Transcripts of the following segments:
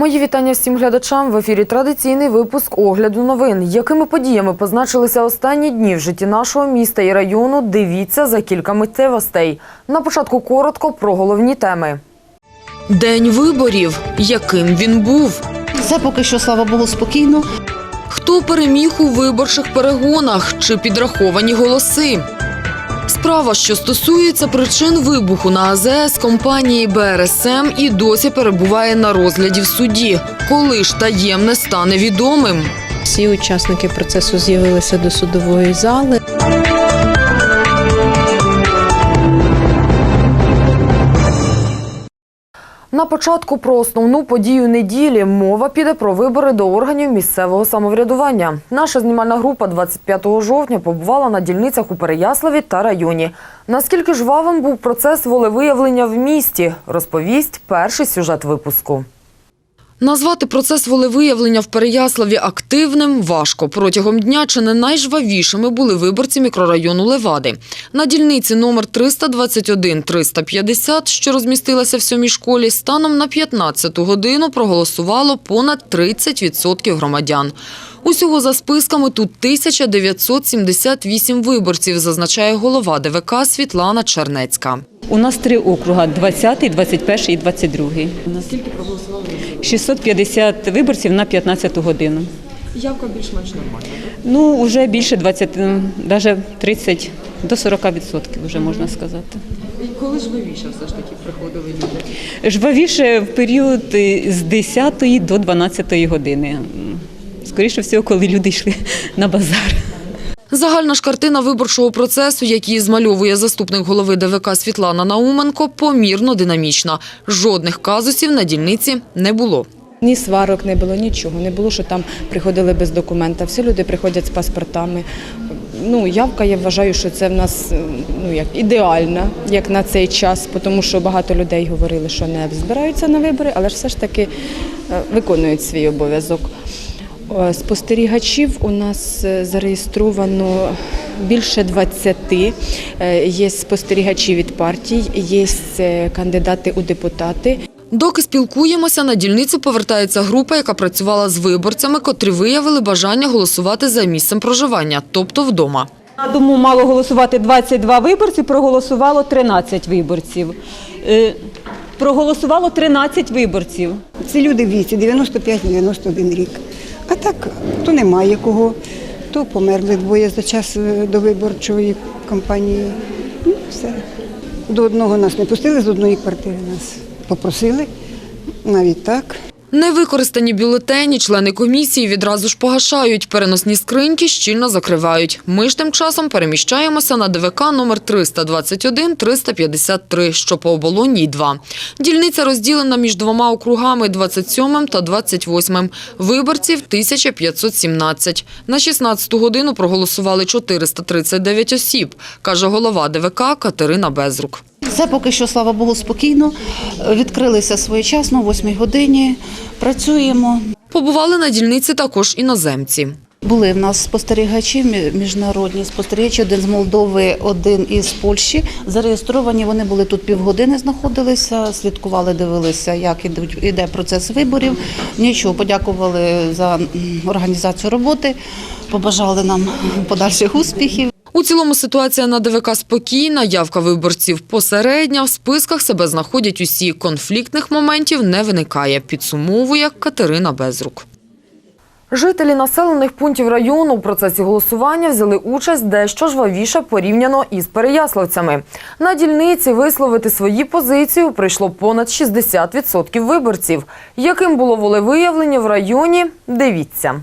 Мої вітання всім глядачам. В ефірі традиційний випуск огляду новин. Якими подіями позначилися останні дні в житті нашого міста і району? Дивіться за кілька миттєвостей. На початку коротко про головні теми. День виборів. Яким він був? Все поки що, слава Богу, спокійно. Хто переміг у виборчих перегонах чи підраховані голоси? Справа, що стосується причин вибуху на АЗС компанії БРСМ і досі перебуває на розгляді в суді. Коли ж таємне стане відомим? Всі учасники процесу з'явилися до судової зали. На початку про основну подію неділі мова піде про вибори до органів місцевого самоврядування. Наша знімальна група 25 жовтня побувала на дільницях у Переяславі та районі. Наскільки жвавим був процес волевиявлення в місті, розповість перший сюжет випуску. Назвати процес волевиявлення в Переяславі активним важко. Протягом дня чи не найжвавішими були виборці мікрорайону Левади. На дільниці номер 321-350, що розмістилася в сьомій школі, станом на 15 годину проголосувало понад 30% громадян. Усього за списками тут 1978 виборців, зазначає голова ДВК Світлана Чернецька. У нас три округа: 20, 21 і 22. Наскільки проголосували? 650 виборців на 15 годину. Явка більш-менш нормальна. Ну, вже більше 20, навіть 30 до 40 відсотків, вже можна сказати. І коли ж вивіше все ж таки приходили люди? Жвавіше в період е, з 10 до 12 години. М, Скоріше всього, коли люди йшли на базар. Загальна ж картина виборчого процесу, який змальовує заступник голови ДВК Світлана Науменко, помірно динамічна. Жодних казусів на дільниці не було. Ні сварок не було, нічого. Не було, що там приходили без документа. Всі люди приходять з паспортами. Ну, явка, я вважаю, що це в нас е, ну, як ідеальна, як на цей час, тому що багато людей говорили, що не збираються на вибори, але ж все ж таки е, виконують свій обов'язок. Е, Спостерігачів у нас зареєстровано більше 20. Е, Є спостерігачі від партій, є кандидати у депутати. Доки спілкуємося, на дільницю повертається група, яка працювала з виборцями, котрі виявили бажання голосувати за місцем проживання, тобто вдома. На дому мало голосувати 22 виборці, проголосувало 13 виборців. Е, Проголосувало 13 виборців. Це люди в віці 95-91 рік. А так, то немає кого, то померли двоє за час е, до виборчої кампанії. Ну, все. До одного нас не пустили, з одної квартири нас попросили, навіть так. Невикористані бюлетені члени комісії відразу ж погашають, переносні скриньки щільно закривають. Ми ж тим часом переміщаємося на ДВК номер 321-353, що по оболонній 2. Дільниця розділена між двома округами 27 та 28. Виборців 1517. На 16 годину проголосували 439 осіб, каже голова ДВК Катерина Безрук. Все поки що, слава Богу, спокійно. Відкрилися своєчасно, о 8 годині. Працюємо. Побували на дільниці також іноземці. Були в нас спостерігачі, міжнародні спостерігачі, один з Молдови, один із Польщі. Зареєстровані вони були тут півгодини, знаходилися, слідкували, дивилися, як іде процес виборів. Нічого, подякували за організацію роботи, побажали нам подальших успіхів. У цілому ситуація на ДВК спокійна, явка виборців посередня, в списках себе знаходять усі, конфліктних моментів не виникає, підсумовує Катерина Безрук. Жителі населених пунктів району в процесі голосування взяли участь дещо жвавіше порівняно із переяславцями. На дільниці висловити свої позиції прийшло понад 60% виборців. Яким було волевиявлення в районі, дивіться.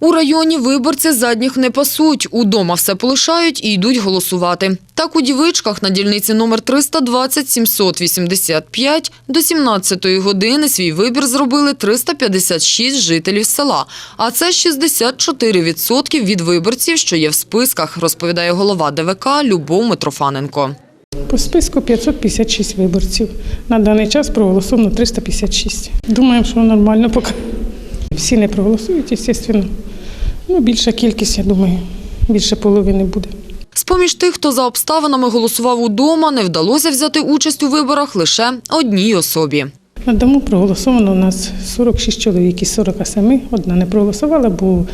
У районі виборці задніх не пасуть. Удома все полишають і йдуть голосувати. Так у Дівичках на дільниці номер 320-785 до 17-ї години свій вибір зробили 356 жителів села. А це 64% від виборців, що є в списках, розповідає голова ДВК Любов Митрофаненко. По списку 556 виборців. На даний час проголосовано 356. Думаємо, що нормально поки. Всі не проголосують, звісно. Ну, більша кількість, я думаю, більше половини буде. З-поміж тих, хто за обставинами голосував удома, не вдалося взяти участь у виборах лише одній особі. На дому проголосовано у нас 46 чоловік із 47. Одна не проголосувала, бо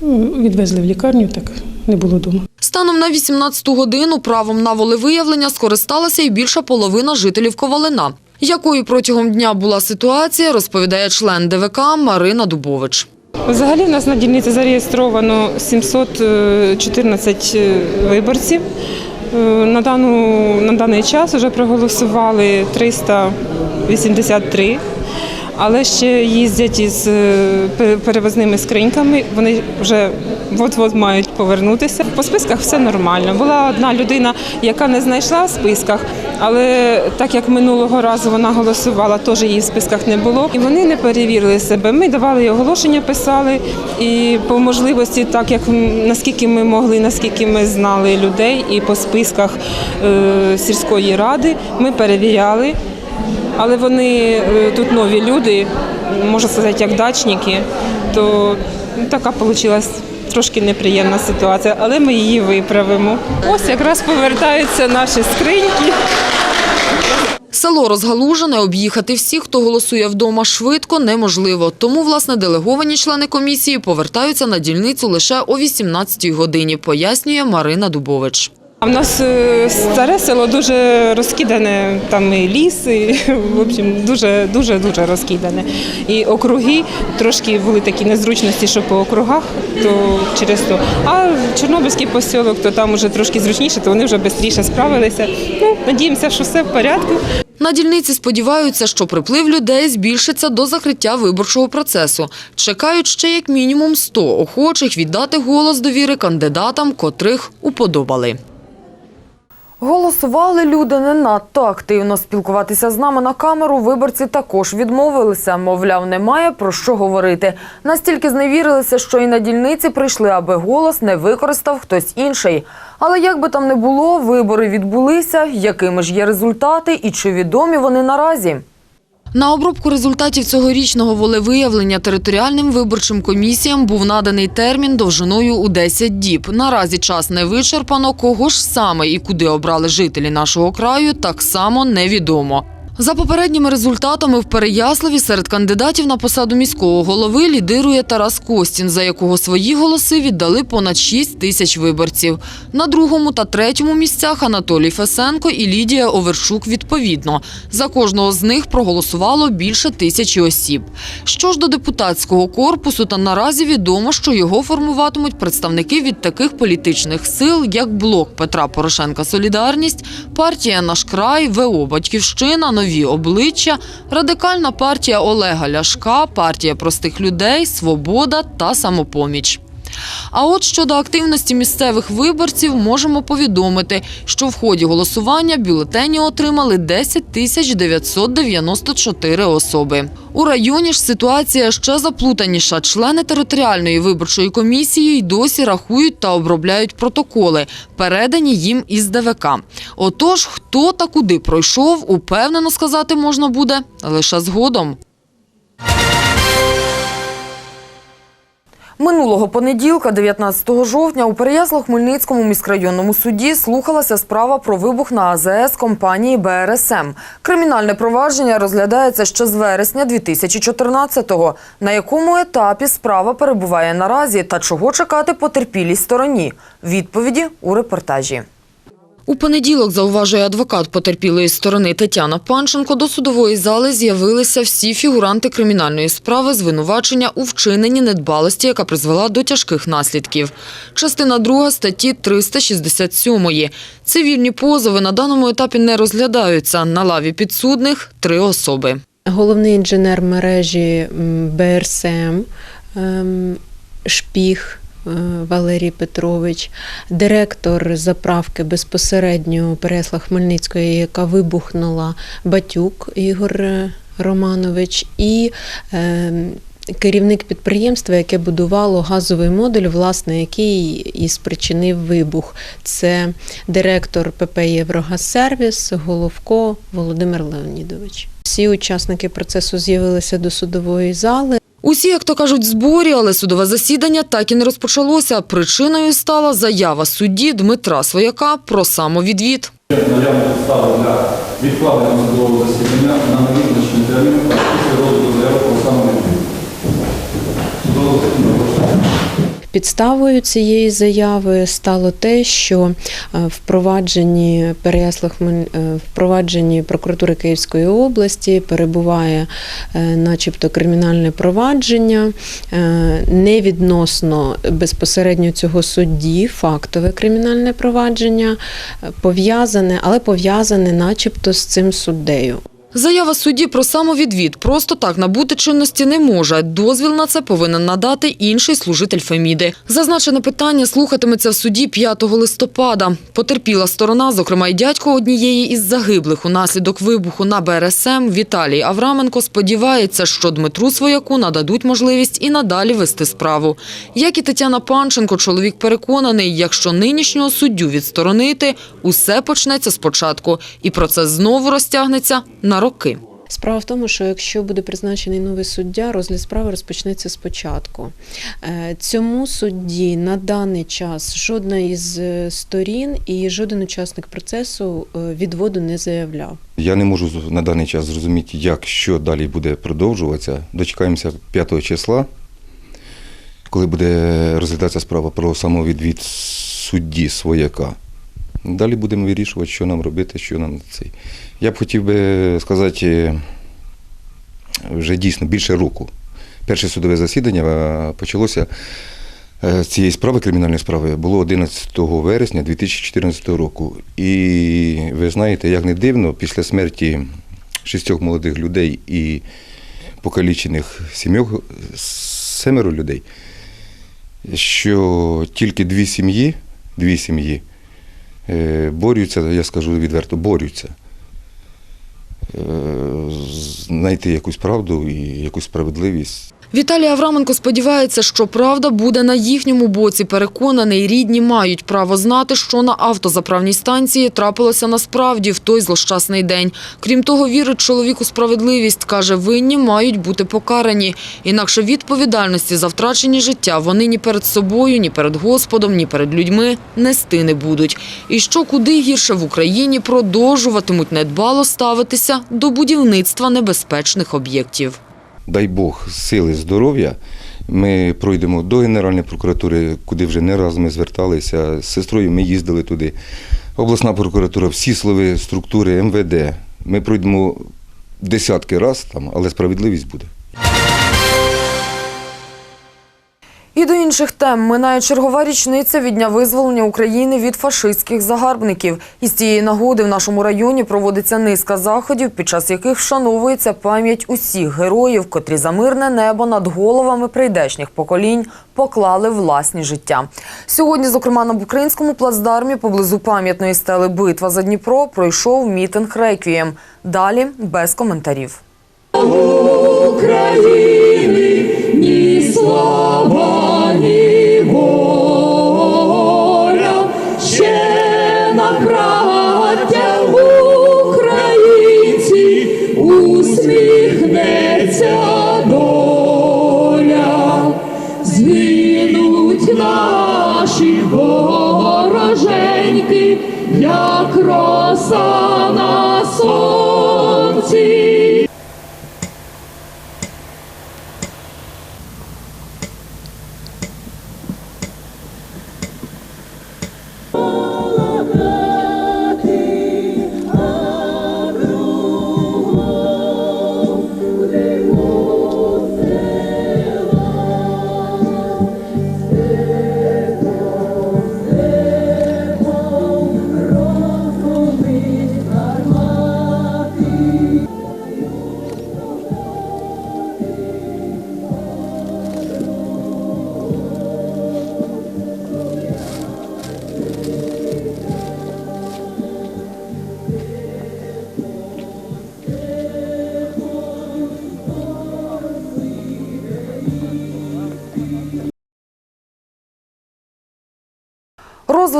ну, відвезли в лікарню, так не було вдома. Станом на 18-ту годину правом на волевиявлення скористалася і більша половина жителів Ковалина. Якою протягом дня була ситуація, розповідає член ДВК Марина Дубович. Взагалі в нас на дільниці зареєстровано 714 виборців. Е, На, дану, на даний час вже проголосували 383, але ще їздять із е, перевозними скриньками. Вони вже от-от мають повернутися. По списках все нормально. Була одна людина, яка не знайшла в списках, але так як минулого разу вона голосувала, теж її в списках не було. І вони не перевірили себе. Ми давали їй оголошення, писали і по можливості, так як наскільки ми могли, наскільки ми знали людей, і по списках е, сільської ради ми перевіряли. Але вони е, тут нові люди, можна сказати, як дачники, то така вийшла трошки неприємна ситуація, але ми її виправимо. Ось якраз повертаються наші скриньки. Село розгалужене, об'їхати всіх, хто голосує вдома, швидко неможливо. Тому, власне, делеговані члени комісії повертаються на дільницю лише о 18-й годині, пояснює Марина Дубович. А в нас е, старе село дуже розкидане, там і ліс, і, в общем, дуже, дуже, дуже розкидане. І округи трошки були такі незручності, що по округах, то через то. А Чорнобильський посілок, то там вже трошки зручніше, то вони вже швидше справилися. Ну, надіємося, що все в порядку. На дільниці сподіваються, що приплив людей збільшиться до закриття виборчого процесу. Чекають ще як мінімум 100 охочих віддати голос довіри кандидатам, котрих уподобали. Голосували люди не надто активно. Спілкуватися з нами на камеру виборці також відмовилися. Мовляв, немає про що говорити. Настільки зневірилися, що і на дільниці прийшли, аби голос не використав хтось інший. Але як би там не було, вибори відбулися. Якими ж є результати і чи відомі вони наразі? На обробку результатів цьогорічного волевиявлення територіальним виборчим комісіям був наданий термін довжиною у 10 діб. Наразі час не вичерпано. Кого ж саме і куди обрали жителі нашого краю, так само невідомо. За попередніми результатами в Переяславі серед кандидатів на посаду міського голови лідирує Тарас Костін, за якого свої голоси віддали понад 6 тисяч виборців. На другому та третьому місцях Анатолій Фесенко і Лідія Оверчук відповідно. За кожного з них проголосувало більше тисячі осіб. Що ж до депутатського корпусу, та наразі відомо, що його формуватимуть представники від таких політичних сил, як Блок Петра Порошенка Солідарність, партія Наш край, ВО Батьківщина, Нові обличчя, Радикальна партія Олега Ляшка, партія простих людей, Свобода та Самопоміч. А от щодо активності місцевих виборців можемо повідомити, що в ході голосування бюлетені отримали 10 тисяч 994 особи. У районі ж ситуація ще заплутаніша. Члени територіальної виборчої комісії й досі рахують та обробляють протоколи, передані їм із ДВК. Отож, хто та куди пройшов, упевнено сказати можна буде лише згодом. Минулого понеділка, 19 жовтня, у Переяслав-Хмельницькому міськрайонному суді слухалася справа про вибух на АЗС компанії БРСМ. Кримінальне провадження розглядається ще з вересня 2014-го. На якому етапі справа перебуває наразі та чого чекати потерпілій стороні? Відповіді у репортажі. У понеділок, зауважує адвокат потерпілої сторони Тетяна Панченко, до судової зали з'явилися всі фігуранти кримінальної справи звинувачення у вчиненні недбалості, яка призвела до тяжких наслідків. Частина 2 статті 367. Цивільні позови на даному етапі не розглядаються. На лаві підсудних – три особи. Головний інженер мережі БРСМ ем, Шпіх Валерій Петрович, директор заправки безпосередньо Пересла Хмельницької, яка вибухнула Батюк Ігор е, Романович, і ем, керівник підприємства, яке будувало газовий модуль, власне, який і спричинив вибух. Це директор ПП Єврогазсервіс Головко Володимир Леонідович. Всі учасники процесу з'явилися до судової зали. Усі, як то кажуть, зборі, але судове засідання так і не розпочалося. Причиною стала заява судді Дмитра Свояка про самовідвід. наявні підстави для відкладення судового засідання на невизначений термін Підставою цієї заяви стало те, що е, в провадженні Переяслав е, в провадженні прокуратури Київської області перебуває е, начебто кримінальне провадження не відносно безпосередньо цього судді, фактове кримінальне провадження пов'язане, але пов'язане начебто з цим суддею. Заява судді про самовідвід просто так набути чинності не може. Дозвіл на це повинен надати інший служитель Феміди. Зазначене питання слухатиметься в суді 5 листопада. Потерпіла сторона, зокрема й дядько однієї із загиблих унаслідок вибуху на БРСМ Віталій Авраменко сподівається, що Дмитру Свояку нададуть можливість і надалі вести справу. Як і Тетяна Панченко, чоловік переконаний, якщо нинішнього суддю відсторонити, усе почнеться спочатку, і процес знову розтягнеться на роки. Справа в тому, що якщо буде призначений новий суддя, розгляд справи розпочнеться спочатку. Е, Цьому судді на даний час жодна із е, сторін і жоден учасник процесу е, відводу не заявляв. Я не можу з- на даний час зрозуміти, як що далі буде продовжуватися. Дочекаємося 5 числа, коли буде розглядатися справа про самовідвід судді свояка. Далі будемо вирішувати, що нам робити, що нам цей. Я б хотів би сказати, е, вже дійсно більше року. Перше судове засідання е, почалося е, цієї справи, кримінальної справи, було 11 вересня 2014 року. І ви знаєте, як не дивно, після смерті шістьох молодих людей і покалічених сімьох, семеро людей, що тільки дві сім'ї, дві сім'ї борються, я скажу відверто, борються. е, Знайти якусь правду і якусь справедливість. Віталій Авраменко сподівається, що правда буде на їхньому боці. Переконаний, рідні мають право знати, що на автозаправній станції трапилося насправді в той злощасний день. Крім того, вірить чоловік у справедливість. Каже, винні мають бути покарані. Інакше відповідальності за втрачені життя вони ні перед собою, ні перед Господом, ні перед людьми нести не будуть. І що куди гірше в Україні продовжуватимуть недбало ставитися до будівництва небезпечних об'єктів. Дай Бог, сили, здоров'я. Ми пройдемо до Генеральної прокуратури, куди вже не раз ми зверталися. З сестрою ми їздили туди. Обласна прокуратура, всі слови, структури, МВД. Ми пройдемо десятки разів там, але справедливість буде. І до інших тем минає чергова річниця від дня визволення України від фашистських загарбників. І з цієї нагоди в нашому районі проводиться низка заходів, під час яких вшановується пам'ять усіх героїв, котрі за мирне небо над головами прийдешніх поколінь поклали власні життя. Сьогодні, зокрема, на українському плацдармі поблизу пам'ятної стели Битва за Дніпро пройшов мітинг реквієм. Далі без коментарів. браття українці усміхнеться.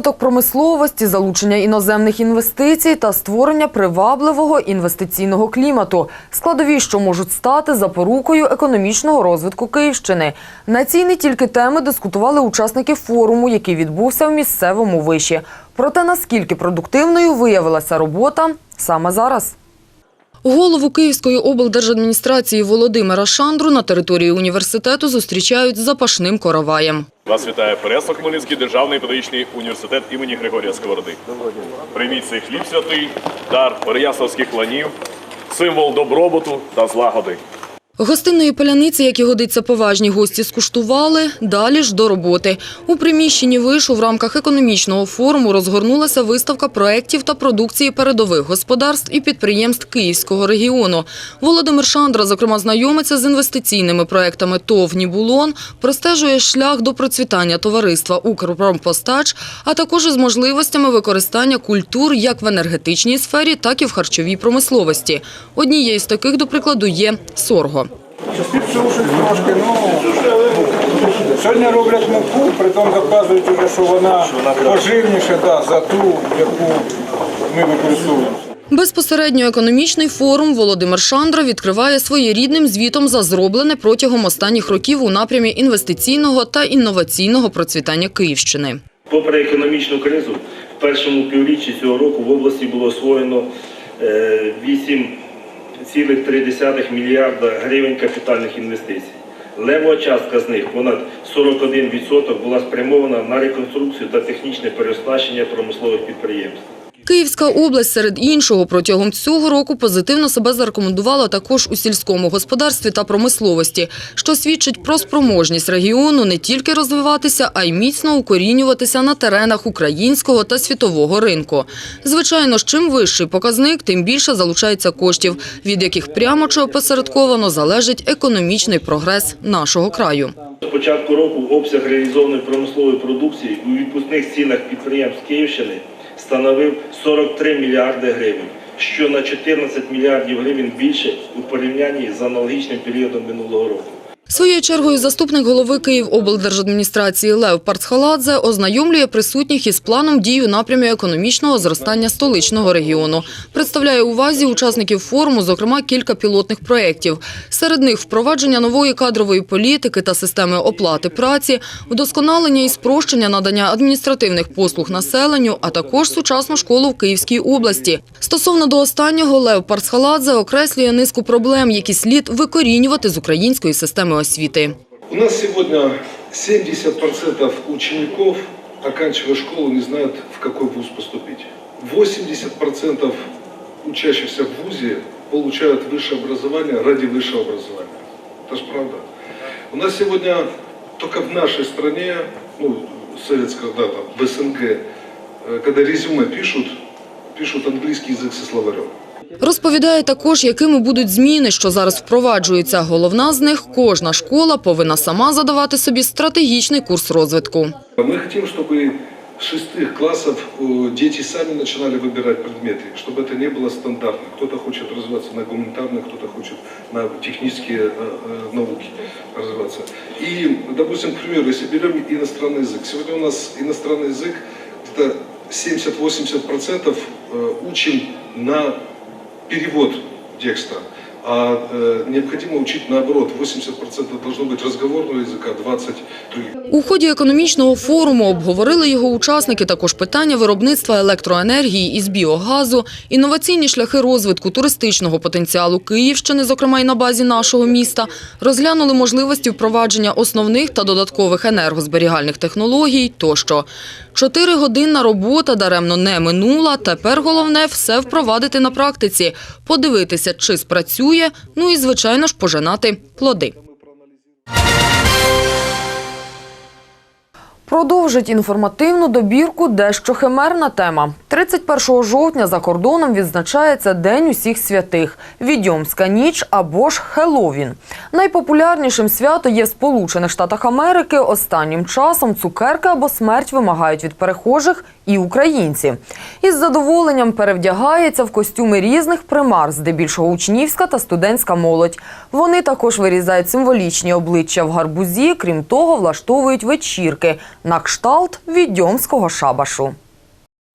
Розвиток промисловості, залучення іноземних інвестицій та створення привабливого інвестиційного клімату – складові, що можуть стати запорукою економічного розвитку Київщини. На цій не тільки теми дискутували учасники форуму, який відбувся в місцевому виші. Проте наскільки продуктивною виявилася робота саме зараз. Голову Київської облдержадміністрації Володимира Шандру на території університету зустрічають з запашним короваєм. Вас вітає Переслав Хмельницький державний педагогічний університет імені Григорія Сковороди. Прийміть цей хліб святий, дар переяславських ланів, символ добробуту та злагоди. Гостинної паляниці, як і годиться поважні гості, скуштували. Далі ж до роботи. У приміщенні вишу в рамках економічного форуму розгорнулася виставка проєктів та продукції передових господарств і підприємств Київського регіону. Володимир Шандра, зокрема, знайомиться з інвестиційними проєктами ТОВ «Нібулон», простежує шлях до процвітання товариства «Укрпромпостач», а також із можливостями використання культур як в енергетичній сфері, так і в харчовій промисловості. Однією з таких, до прикладу, є сорго. Підсушують трошки, ну сьогодні роблять муку, притом доказують, уже, що вона поживніша да, за ту, яку ми використовуємо. Безпосередньо економічний форум Володимир Шандра відкриває своєрідним звітом за зроблене протягом останніх років у напрямі інвестиційного та інноваційного процвітання Київщини. Попри економічну кризу, в першому півріччі цього року в області було освоєно е, 8 1,3 мільярда гривень капітальних інвестицій. Левова частка з них, понад 41%, була спрямована на реконструкцію та технічне переоснащення промислових підприємств. Київська область, серед іншого, протягом цього року позитивно себе зарекомендувала також у сільському господарстві та промисловості, що свідчить про спроможність регіону не тільки розвиватися, а й міцно укорінюватися на теренах українського та світового ринку. Звичайно чим вищий показник, тим більше залучається коштів, від яких прямо чи опосередковано залежить економічний прогрес нашого краю. З початку року обсяг реалізованої промислової продукції у відпускних цінах підприємств Київщини становив 43 мільярди гривень, що на 14 мільярдів гривень більше у порівнянні з аналогічним періодом минулого року. Своєю чергою заступник голови Київоблдержадміністрації Лев Парцхаладзе ознайомлює присутніх із планом дій у напрямі економічного зростання столичного регіону. Представляє увазі учасників форуму, зокрема, кілька пілотних проєктів. Серед них впровадження нової кадрової політики та системи оплати праці, вдосконалення і спрощення надання адміністративних послуг населенню, а також сучасну школу в Київській області. Стосовно до останнього, Лев Парцхаладзе окреслює низку проблем, які слід викорінювати з української системи освіти. У нас сегодня 70% учеников, оканчивая школу, не знают, в какой вуз поступить. 80% учащихся в вузе получают высшее образование ради высшего образования. Это же правда. У нас сегодня только в нашей стране, ну, советского, да, там, в СНГ, э, когда резюме пишут, пишут английский язык со словарем. Розповідає також, якими будуть зміни, що зараз впроваджуються. Головна з них – кожна школа повинна сама задавати собі стратегічний курс розвитку. Мы хотим, чтобы с шестых классов э, дети сами начинали выбирать предметы, чтобы это не было стандартно. Кто-то хочет развиваться на гуманитарных, кто-то хочет на технические э, э, науки развиваться. И, допустим, к примеру, если берем иностранный язык. Сегодня у нас иностранный язык где-то 70-80% э, учим на перевод текста А э, необходимо учить наоборот. 80% должно быть разговорного языка, 20% У ході економічного форуму обговорили його учасники також питання виробництва електроенергії із біогазу, інноваційні шляхи розвитку туристичного потенціалу Київщини, зокрема й на базі нашого міста, розглянули можливості впровадження основних та додаткових енергозберігальних технологій тощо. Чотиригодинна робота даремно не минула, тепер головне – все впровадити на практиці, подивитися, чи спрацює, ну і, звичайно ж, пожинати плоди. Продовжить інформативну добірку дещо химерна тема. 31 жовтня за кордоном відзначається День усіх святих – Відьомська ніч або ж Хеллоуін. Найпопулярнішим свято є в Сполучених Штатах Америки. Останнім часом цукерки або смерть вимагають від перехожих і українці. Із задоволенням перевдягається в костюми різних примар, здебільшого учнівська та студентська молодь. Вони також вирізають символічні обличчя в гарбузі, крім того, влаштовують вечірки на кшталт відьомського шабашу.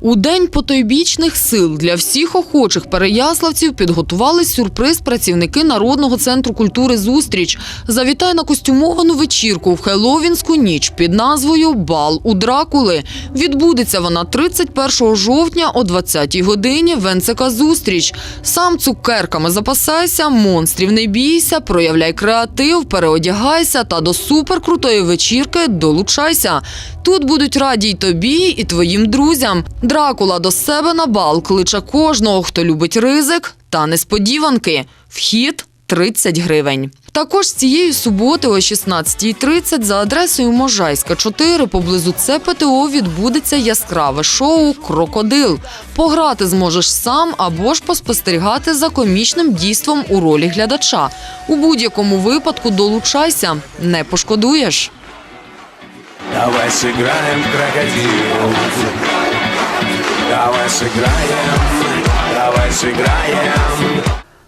У день потойбічних сил для всіх охочих переяславців підготували сюрприз працівники Народного центру культури «Зустріч». Завітай на костюмовану вечірку в Хеллоуінську ніч під назвою «Бал у Дракули». Відбудеться вона 31 жовтня о 20-й годині в НЦК «Зустріч». Сам цукерками запасайся, монстрів не бійся, проявляй креатив, переодягайся та до суперкрутої вечірки долучайся. Тут будуть раді й тобі, і твоїм друзям. Дракула до себе на бал кличе кожного, хто любить ризик та несподіванки. Вхід 30 гривень. Також цієї суботи о 16.30 за адресою Можайська, 4 поблизу ЦПТО відбудеться яскраве шоу Крокодил. Пограти зможеш сам або ж поспостерігати за комічним дійством у ролі глядача. У будь-якому випадку долучайся, не пошкодуєш. Давай сыграем крокодил. Давай сыграем, давай сыграем.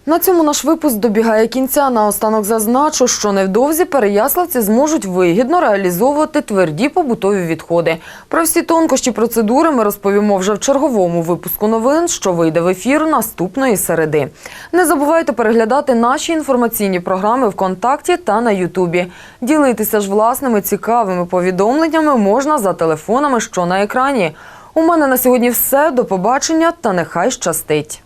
На цьому наш випуск добігає кінця. Наостанок зазначу, що невдовзі переяславці зможуть вигідно реалізовувати тверді побутові відходи. Про всі тонкощі процедури ми розповімо вже в черговому випуску новин, що вийде в ефір наступної середи. Не забувайте переглядати наші інформаційні програми ВКонтакті та на Ютубі. Ділитися ж власними цікавими повідомленнями можна за телефонами, що на екрані. У мене на сьогодні все. До побачення та нехай щастить.